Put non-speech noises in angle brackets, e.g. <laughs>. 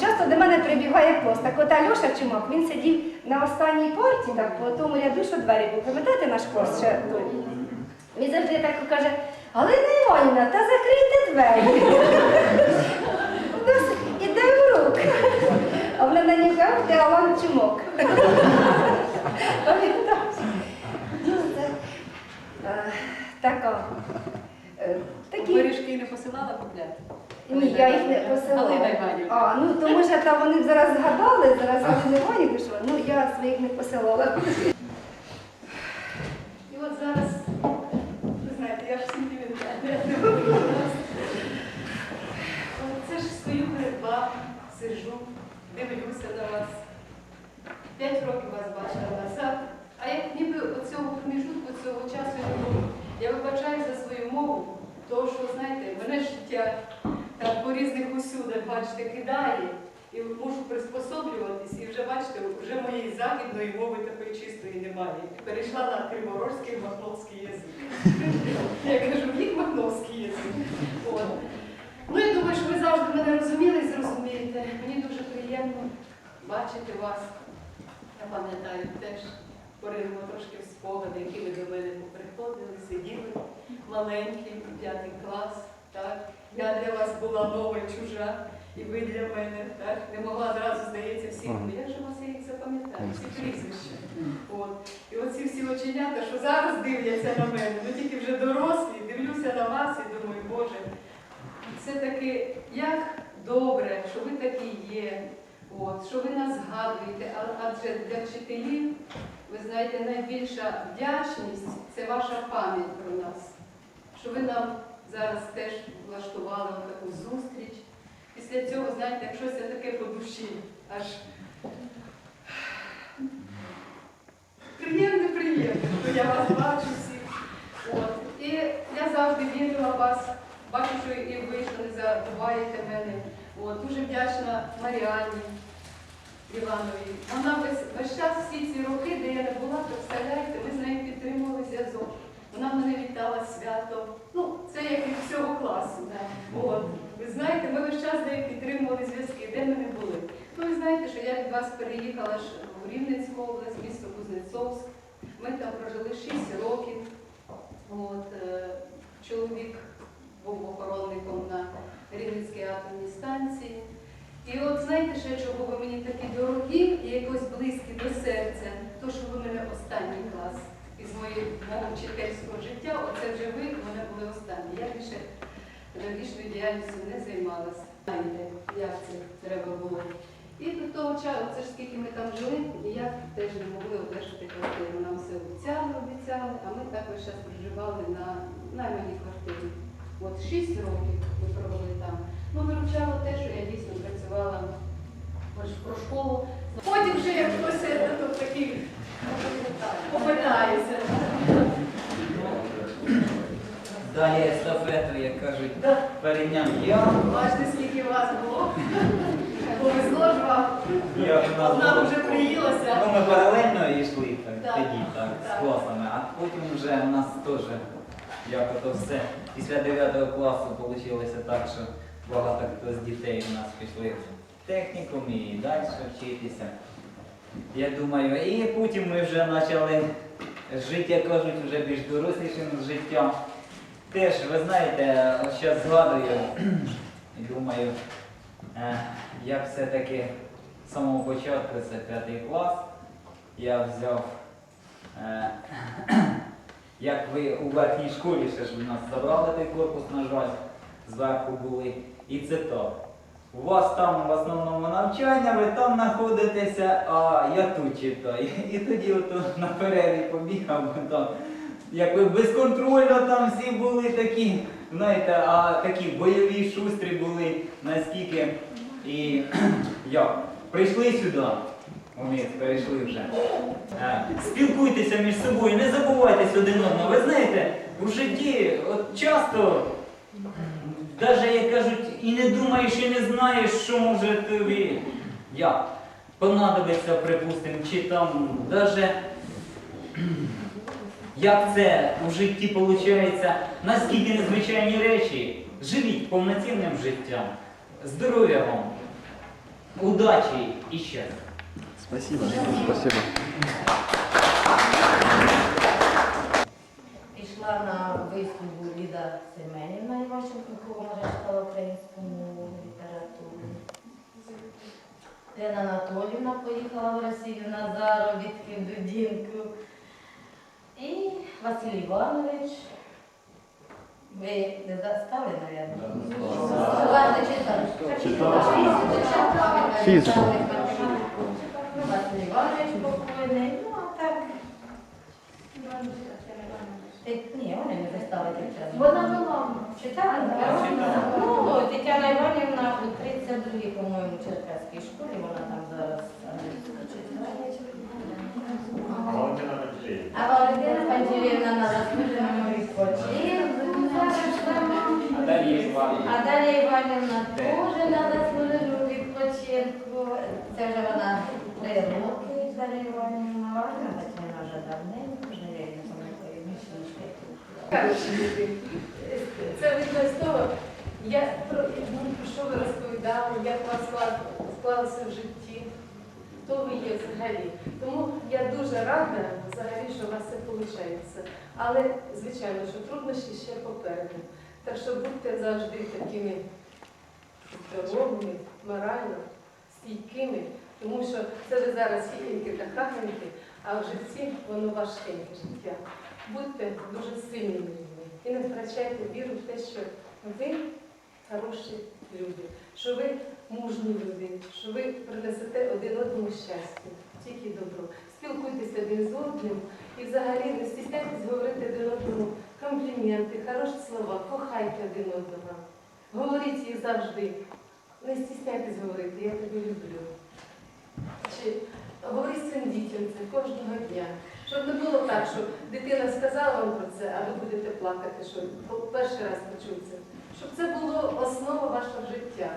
часто до мене прибігає пост. Так от Альоша Чумак, він сидів на останній порті, так по тому ряду, що двері були. Пам'ятаєте наш пост ще той? Він завжди так каже, Галина Іванівна, та закрийте двері. Іде урок. А вона на нього ти Алан Чумок. Ну, е, така. е, Такі Вирішки не посилала купляти? Ні, я їх не посилала. А, ну то може там вони зараз згадали, зараз Галина Іванівна, що ну я своїх не посилала. І от зараз, ви знаєте, я ж сентиментальна. Це ж стою перед вами, сижу, дивлюся на вас. П'ять років вас бачила назад. А як ніби оцього проміжутку, цього часу. Я вибачаю за свою мову, тому що, знаєте, мене життя різних усюдах, бачите, кидає. І мушу приспособлюватись, і вже бачите, вже моєї західної мови такої чистої немає. Перейшла на криворожський махновський язик. <laughs> Я кажу, їх махновський язик. Ну я думаю, що ви завжди мене розуміли і зрозумієте. Мені дуже приємно бачити вас. Я пам'ятаю теж поринула трошки в спогади, які ви до мене приходили, сиділи маленькі, п'ятий клас. Так? Я для вас була нова і чужа, і ви для мене так? не могла одразу, здається, всіх. Ну, як же вас я їх запам'ятаю, всі прізвища. От. І оці всі оченята, що зараз дивляться на мене, ну тільки вже дорослі, дивлюся на вас і думаю, Боже, все-таки як добре, що ви такі є, от, що ви нас згадуєте, адже для вчителів, ви знаєте, найбільша вдячність це ваша пам'ять про нас, що ви нам зараз теж влаштували таку зустріч. Після цього, знаєте, як щось таке по душі, аж приємне, приємне, що я вас бачу всіх. От. І я завжди вірила вас, бачу, що і ви що не забуваєте мене. От. Дуже вдячна Маріані Івановій. Вона весь, весь час всі ці роки, де я не була, представляєте, ми з нею підтримували зв'язок. Вона мене вітала свято. Ну, це як від всього класу. От. Ви знаєте, ми весь час з підтримували зв'язки, де ми не були. Ну, ви знаєте, що я від вас переїхала ж у Рівненську область, місто Кузнецовськ. Ми там прожили 6 років. От, е, чоловік був охоронником на Рівненській атомній станції. І от знаєте ще, чого ви мені такі дорогі і якось близькі до серця, то що ви мене останній клас із мого вчительського життя, оце вже ви в мене були останні. Я більше педагогічною діяльністю не займалася. Знаєте, як це треба було. І до того часу, це ж скільки ми там жили, ніяк теж не могли одержати квартиру. Нам все обіцяли, обіцяли, а ми також зараз проживали на найманій квартирі. От шість років ми провели там. Ну, виручало те, що я дійсно працювала ось про школу. Потім вже як хтось е, тут такий попитається. Далі естафету, як перейняв я. Бачите, скільки вас було. Повезло ж вам. Одна вже приїлася. Ну, ми паралельно йшли так, тоді, так, так. з класами, а потім вже у нас теж, як ото все, після 9 класу вийшло так, що багато хто з дітей у нас пішли в технікум і далі вчитися. Я думаю, і потім ми вже почали жити, як кажуть, вже більш дорослішим життям. Теж, ви знаєте, от зараз згадую думаю, е, як все-таки з самого початку, це п'ятий клас, я взяв, е, <clears throat> як ви у верхній школі ще ж ви нас забрали той корпус, на жаль, зверху були. І це так. У вас там в основному навчання, ви там знаходитеся, а я тут читаю. І тоді ото на перерві побігав, бо там якби безконтрольно там всі були такі, знаєте, а такі бойові шустрі були наскільки. І <clears throat> як? Прийшли сюди. Вони перейшли вже. Е, Спілкуйтеся між собою, не забувайтесь один одного. Ви знаєте, у житті от часто, навіть як кажуть, і не думаєш, і не знаєш, що може тобі як понадобиться, припустимо, чи там навіть як це у житті виходить, наскільки незвичайні речі. Живіть повноцінним життям. Здоров'я вам. Удачі і щастя! Спасибо. Спасибо. Пішла на виставку Ліда Семенівна Іващенко, яку вона читала українську мову, літературу. Лена Анатолівна поїхала в Росію на заробітки в Дудінку. І Василь Іванович. Ви не застали, мабуть? Ладно. Фізику. Василь Іванович покойний, ну а так. Ні, вони не застали дівчата. Вона була. Читала? Читала. Ну, Тетяна Іванівна у 32-й, по-моєму, черкаській школі, вона там зараз англійську читає. А Валентина на заслуженому відпочинку. А далі Іван. А далі Іванівна теж на заслуженому відпочинку. Це вже вона три роки, Дар'я Іванівна. Пантелівна вже давненько, вже я її пам'ятаю, люди. Це видно з того, я про, про що ви розповідали, як у вас склалося в житті, хто ви є взагалі. Тому я дуже рада взагалі, що у вас все виходить. Але, звичайно, що труднощі ще попереду. Так що будьте завжди такими здоровими, морально, стійкими, тому що це ви зараз хіхеньки та хахеньки, а в житті воно важкеньке життя. Будьте дуже сильними і не втрачайте віру в те, що ви хороші люди, що ви мужні люди, що ви принесете один одному щастя, тільки добро. Спілкуйтеся один з одним і взагалі не стісняйтесь говорити один одному компліменти, хороші слова, кохайте один одного. Говоріть їх завжди. Не стісняйтесь говорити, я тебе люблю. Чи говоріть своїм дітям це кожного дня. Щоб не було так, що дитина сказала вам про це, а ви будете плакати, що перший раз почув це. Щоб це було основа вашого життя.